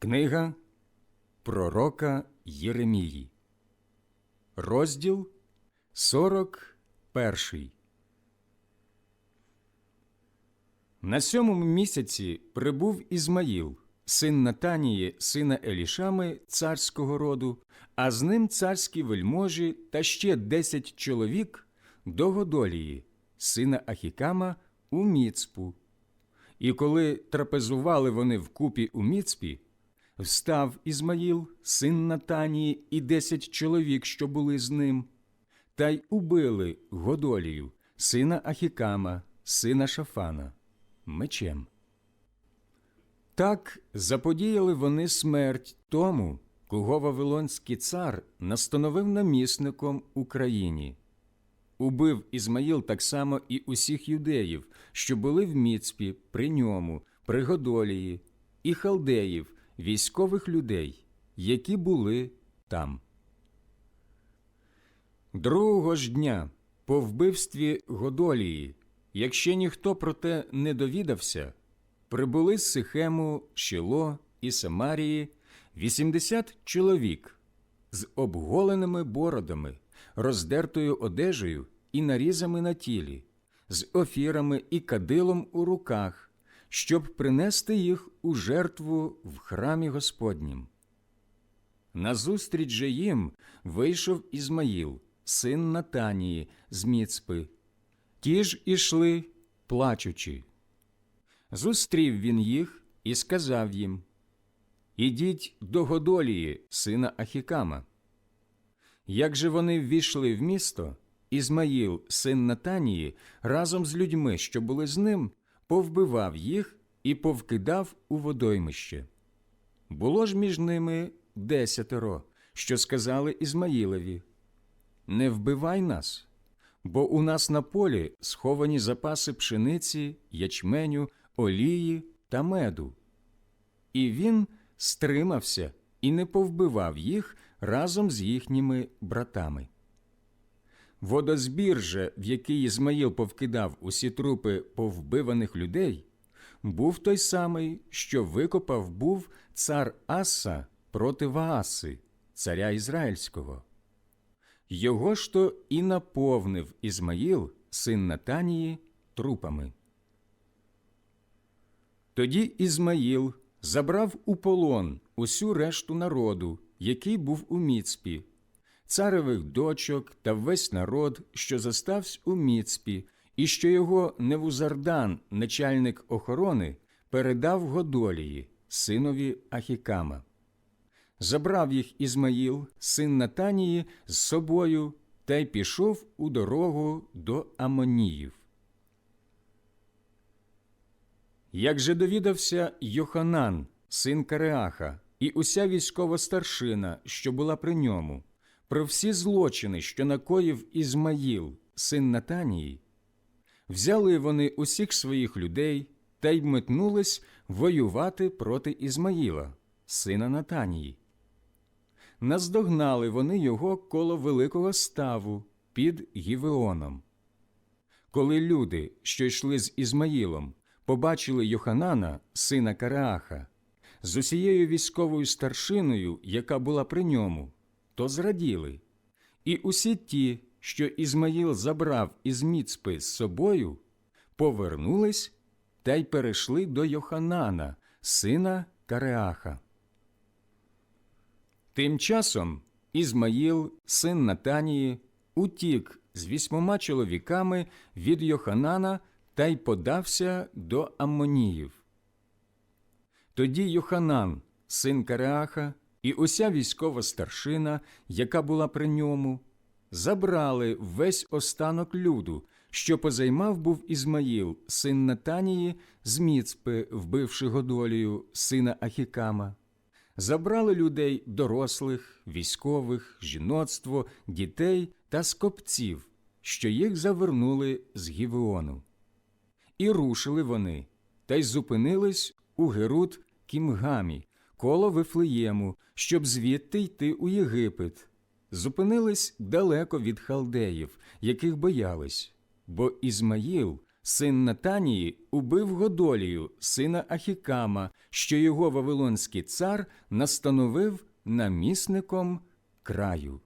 Книга Пророка Єремії, розділ 41. На сьомому місяці прибув Ізмаїл, син Натанії, сина Елішами, царського роду, а з ним царські вельможі та ще десять чоловік до Годолії, сина Ахікама, у Міцпу. І коли трапезували вони вкупі у Міцпі, Встав Ізмаїл, син Натанії, і десять чоловік, що були з ним, та й убили Годолію, сина Ахікама, сина Шафана, мечем. Так заподіяли вони смерть тому, кого Вавилонський цар настановив намісником Україні. Убив Ізмаїл так само і усіх юдеїв, що були в Міцпі при ньому, при Годолії, і халдеїв, військових людей, які були там. Другого ж дня по вбивстві Годолії, якщо ніхто про те не довідався, прибули з Сихему, Шило і Самарії 80 чоловік з обголеними бородами, роздертою одежею і нарізами на тілі, з офірами і кадилом у руках, щоб принести їх у жертву в храмі Господнім. Назустріч же їм вийшов Ізмаїл, син Натанії з Міцпи. Ті ж ішли, плачучи. Зустрів він їх і сказав їм Ідіть до Годолії, сина Ахікама. Як же вони ввійшли в місто, Ізмаїл, син Натанії, разом з людьми, що були з ним, повбивав їх і повкидав у водоймище. Було ж між ними десятеро, що сказали Ізмаїлеві Не вбивай нас, бо у нас на полі сховані запаси пшениці, ячменю, олії та меду. І він стримався і не повбивав їх разом з їхніми братами. Водозбір же, в який Ізмаїл повкидав усі трупи повбиваних людей, був той самий, що викопав був цар Аса проти Вааси, царя Ізраїльського. Його ж то і наповнив Ізмаїл, син Натанії, трупами. Тоді Ізмаїл забрав у полон усю решту народу, який був у Міцпі, царевих дочок та весь народ, що заставсь у Міцпі, і що його Невузардан, начальник охорони, передав Годолії, синові Ахікама. Забрав їх Ізмаїл, син Натанії, з собою та й пішов у дорогу до Амоніїв. Як же довідався Йоханан, син Кареаха, і уся військова старшина, що була при ньому, про всі злочини, що накоїв Ізмаїл, син Натанії, взяли вони усіх своїх людей та й метнулись воювати проти Ізмаїла, сина Натанії. Наздогнали вони його коло великого ставу під Гівеоном. Коли люди, що йшли з Ізмаїлом, побачили Йоханана, сина Карааха, з усією військовою старшиною, яка була при ньому, то зраділи. І усі ті, що Ізмаїл забрав із Міцпи з собою, повернулись та й перейшли до Йоханана, сина Кареаха. Тим часом Ізмаїл, син Натанії, утік з вісьмома чоловіками від Йоханана та й подався до Аммоніїв. Тоді Йоханан, син Кареаха, і уся військова старшина, яка була при ньому, забрали весь останок люду, що позаймав був Ізмаїл, син Натанії, з Міцпи, вбивши Годолію, сина Ахікама. Забрали людей дорослих, військових, жіноцтво, дітей та скопців, що їх завернули з Гівеону. І рушили вони, та й зупинились у Герут Кімгамі, коло Вифлеєму, щоб звідти йти у Єгипет. Зупинились далеко від халдеїв, яких боялись, бо Ізмаїл, син Натанії, убив Годолію, сина Ахікама, що його вавилонський цар настановив намісником краю.